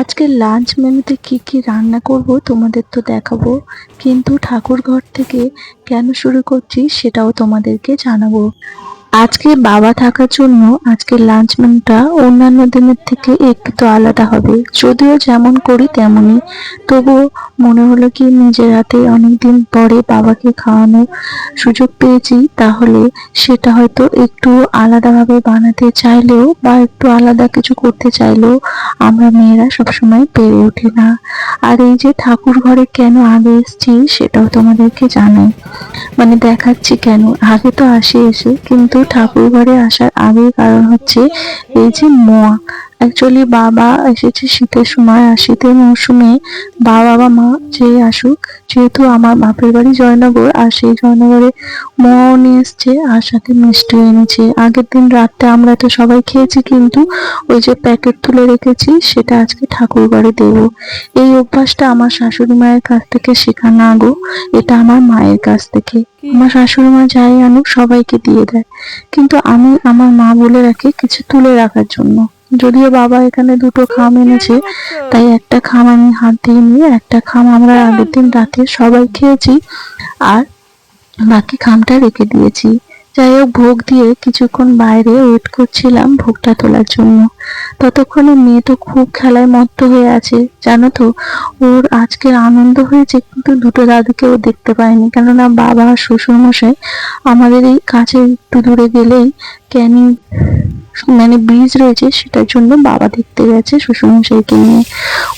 আজকে লাঞ্চ মেনুতে কি কি রান্না করব তোমাদের তো দেখাবো, কিন্তু ঠাকুর ঘর থেকে কেন শুরু করছি সেটাও তোমাদেরকে জানাব। আজকে বাবা থাকার জন্য আজকে লাঞ্চ মেনুটা অন্যান্য দিনের থেকে একটু তো আলাদা হবে। যদিও যেমন করি তেমনই। তবুও মনে হলো কি নিজের হাতে অনেকদিন পরে বাবাকে খাওয়ানোর সুযোগ পেয়েছি, তাহলে সেটা হয়তো একটু আলাদাভাবে বানাতে চাইলেও বা একটু আলাদা কিছু করতে চাইলেও আমরা মেয়েরা সবসময় পেরে উঠি না। আর এই যে ঠাকুর ঘরে কেন আগে এসেছি সেটাও তোমাদেরকে জানাই। মানে দেখাচ্ছি কেন? আগে তো আসে এসে, কিন্তু ঠাকুর ঘরে আসার আগের কারণ হচ্ছে এই যে মোয়া অ্যাকচুয়ালি বাবা এসেছে শীতের সময় আর শীতের মৌসুমে বাবা বা মা যে আসুক যেহেতু আমার বাপের বাড়ি জয়নগর আর সেই জয়নগরে মোয়াও নিয়ে এসছে আর সাথে মিষ্টিও এনেছে। আগের দিন রাত্রে আমরা তো সবাই খেয়েছি কিন্তু ওই যে প্যাকেট তুলে রেখেছি সেটা আজকে ঠাকুর ঘরে দেবো। এই অভ্যাসটা আমার শাশুড়ি মায়ের কাছ থেকে শেখা না গো এটা আমার মায়ের কাছ থেকে। আমার শাশুড়ি মা যাই আনুক সবাইকে দিয়ে দেয়। কিন্তু আমি আমার মা বলে রাখি কিছু তুলে রাখার জন্য। যদিও বাবা এখানে দুটো খাম এনেছে, তাই একটা খাম আমি হাত দিয়ে নিয়ে, একটা খাম আমরা আগের দিন রাতে সবাই খেয়েছি, আর বাকি খামটা রেখে দিয়েছি। যাই হোক, ভোগ দিয়ে কিছুক্ষণ বাইরে ওয়েট করছিলাম ভোগটা তোলার জন্য। ততক্ষণে মেয়ে তো খুব খেলায় মত্ত হয়ে আছে, জানো তো, ওর আজকের আনন্দ হয়েছে, কিন্তু দুটো দাদুকে ও দেখতে পায়নি কেননা বাবা আর শ্বশুর মশাই আমাদের এই কাছে একটু দূরে গেলেই ক্যানিং মানে ব্রিজ রয়েছে, সেটার জন্য বাবা দেখতে গেছে শ্বশুরমশাইকে নিয়ে।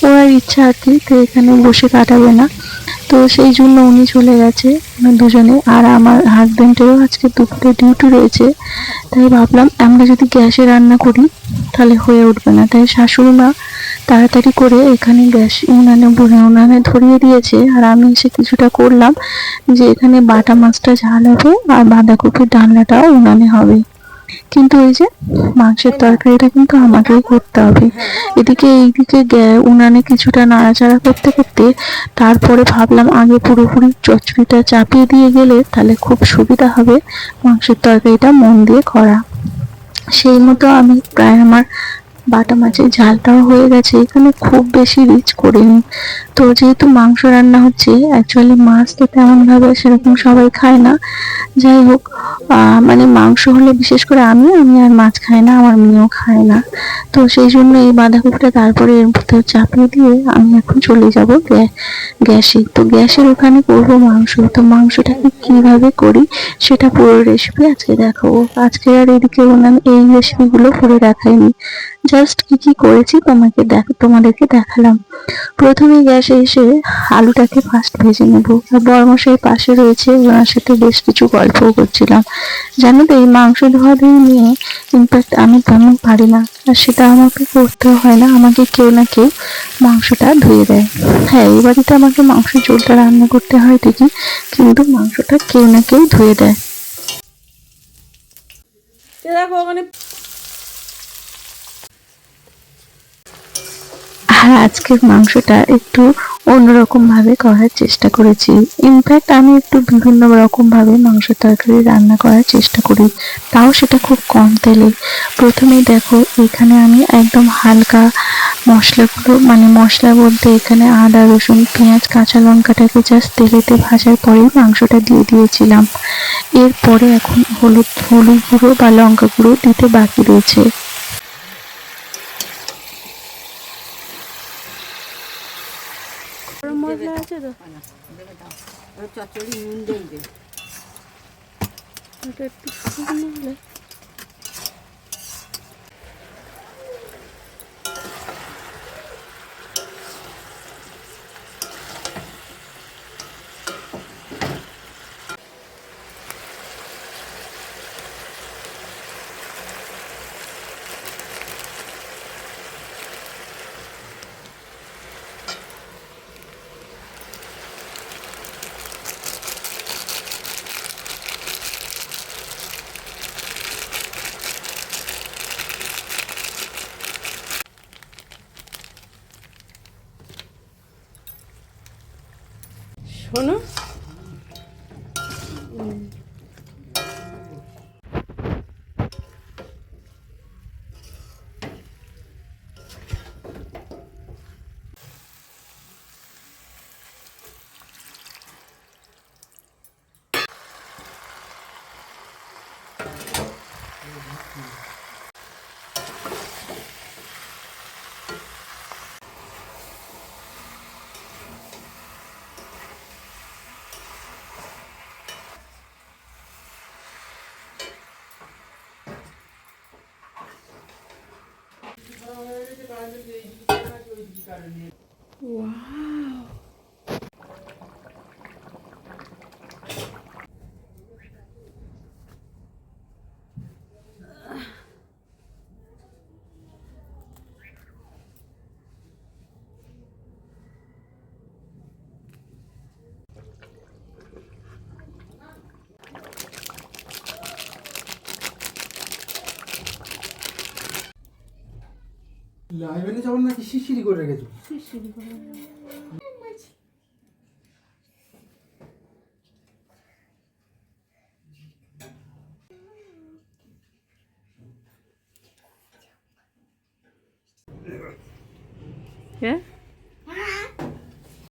ওর ইচ্ছা আর কি, তো এখানে বসে কাটাবে না। তো সেই জন্য উনি চলে গেছে দুজনে। আর আমার হাজব্যান্ডেরও আজকে দুপুরে ডিউটি রয়েছে, তাই ভাবলাম আমরা যদি গ্যাসে রান্না করি, তাহলে হয়ে উঠবে না। তাই শাশুড়ি মা তাড়াতাড়ি করে এখানে গ্যাস উনানে উনানে ধরিয়ে দিয়েছে। আর আমি এসে কিছুটা করলাম যে এখানে বাটা মাছটা ঝাল হবে আর বাঁধাকপির ডালনাটাও উনানে হবে। কিন্তু এই যে মাংসের তরকারিটা কিন্তু আমাকেই করতে হবে। এদিকে এইদিকে উনানে কিছুটা নাড়াচাড়া করতে করতে তারপরে ভাবলাম আগে পুরোপুরি চচ্চড়িটা চাপিয়ে দিয়ে গেলে তাহলে খুব সুবিধা হবে মাংসের তরকারিটা মন দিয়ে করা। সেই মতো আমি প্রায় আমার বাটা মাছের ঝালটাও হয়ে গেছে, এখানে খুব বেশি রিচ করিনি। তো যেহেতু মাংস রান্না হচ্ছে অ্যাকচুয়ালি মাছ তো তেমন ভাবে সেরকম সবাই খায় না। যাই হোক মানে মাংস হলে বিশেষ করে আমি আমি আর মাছ খাই না, আমার মেয়েও খায় না। তো সেই জন্য এই বাঁধাকপিটা তারপরে এর ভিতর চাপিয়ে দিয়ে আমি এখন চলে যাব গ্যাসে। তো গ্যাসের ওখানে করব মাংস। তো মাংসটাকে কীভাবে করি সেটা পুরো রেসিপি আজকে দেখাবো। আজকে আর এদিকে অন্যান্য এই রেসিপিগুলো করে দেখাইনি। জাস্ট কি কি করেছি তোমাকে দেখ, তোমাদেরকে দেখালাম। প্রথমে গ্যাসে এসে আলুটাকে ফার্স্ট ভেজে নেব। আর বরমশাই পাশে রয়েছে, ওনার সাথে বেশ কিছু গল্পও করছিলাম। জানো তো, এই মাংস ধোয়া ধুয়ে নিয়ে ইনফ্যাক্ট আমি তেমন পারি না। আর সেটা আমাকে করতেও হয় না, আমাকে কেউ না কেউ মাংসটা ধুয়ে দেয়। হ্যাঁ এই বাড়িতে আমাকে মাংসের ঝোলটা রান্না করতে হয় ঠিকই, কিন্তু মাংসটা কেউ না কেউ ধুয়ে দেয়। দেখো আর আজকের মাংসটা একটু অন্যরকম ভাবে করার চেষ্টা করেছি। ইনফ্যাক্ট আমি একটু বিভিন্ন রকম ভাবে মাংস তরকারি রান্না করার চেষ্টা করি, তাও সেটা খুব কম তেলে। প্রথমেই দেখো, এখানে আমি একদম হালকা মশলাগুলো মানে মশলা বলতে এখানে আদা, রসুন, পেঁয়াজ, কাঁচা লঙ্কাটাকে জাস্ট তেলেতে ভাজার পরেই মাংসটা দিয়ে দিয়েছিলাম। এরপরে এখন হলুদ হলুদ গুঁড়ো বা লঙ্কা গুঁড়ো দিতে বাকি রয়েছে। মশলা আছে তো। চচ্চড়ি নুন দেবে। ওটা একটু শুকনো হলে। teléfono. 와. লাইব্রেরি যাবেন নাকি শিশিরি করে রেখেছো? কে?